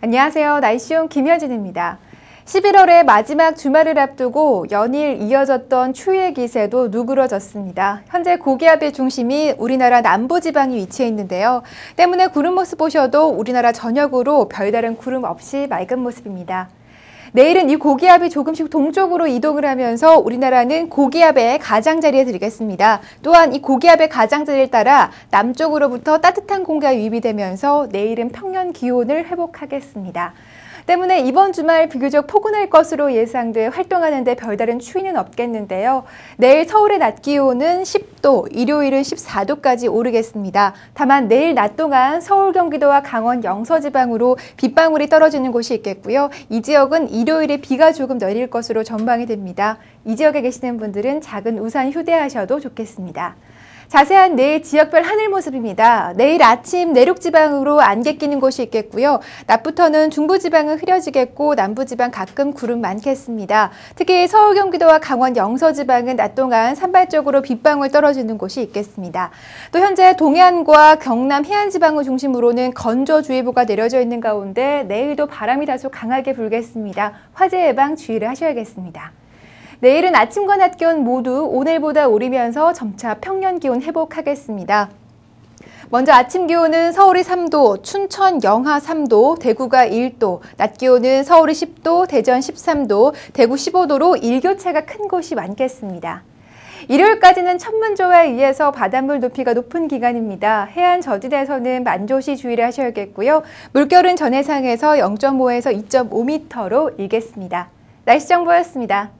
안녕하세요. 날씨용 김효진입니다. 11월의 마지막 주말을 앞두고 연일 이어졌던 추위의 기세도 누그러졌습니다. 현재 고기압의 중심이 우리나라 남부지방에 위치해 있는데요. 때문에 구름 모습 보셔도 우리나라 전역으로 별다른 구름 없이 맑은 모습입니다. 내일은 이 고기압이 조금씩 동쪽으로 이동을 하면서 우리나라는 고기압의 가장자리에 들겠습니다. 또한 이 고기압의 가장자리를 따라 남쪽으로부터 따뜻한 공기가 유입이 되면서 내일은 평년 기온을 회복하겠습니다. 때문에 이번 주말 비교적 포근할 것으로 예상돼 활동하는데 별다른 추위는 없겠는데요. 내일 서울의 낮 기온은 10도, 일요일은 14도까지 오르겠습니다. 다만 내일 낮 동안 서울, 경기도와 강원 영서 지방으로 빗방울이 떨어지는 곳이 있겠고요. 이 지역은 일요일에 비가 조금 내릴 것으로 전망이 됩니다. 이 지역에 계시는 분들은 작은 우산 휴대하셔도 좋겠습니다. 자세한 내일 지역별 하늘 모습입니다. 내일 아침 내륙지방으로 안개 끼는 곳이 있겠고요. 낮부터는 중부지방은 흐려지겠고 남부지방 가끔 구름 많겠습니다. 특히 서울 경기도와 강원 영서지방은 낮 동안 산발적으로 빗방울 떨어지는 곳이 있겠습니다. 또 현재 동해안과 경남 해안지방을 중심으로는 건조주의보가 내려져 있는 가운데 내일도 바람이 다소 강하게 불겠습니다. 화재 예방 주의를 하셔야겠습니다. 내일은 아침과 낮 기온 모두 오늘보다 오르면서 점차 평년 기온 회복하겠습니다. 먼저 아침 기온은 서울이 3도, 춘천 영하 3도, 대구가 1도, 낮 기온은 서울이 10도, 대전 13도, 대구 15도로 일교차가 큰 곳이 많겠습니다. 일요일까지는 천문조에 의해서 바닷물 높이가 높은 기간입니다. 해안 저지대에서는 만조시 주의를 하셔야겠고요. 물결은 전해상에서 0.5에서 2.5m로 일겠습니다. 날씨 정보였습니다.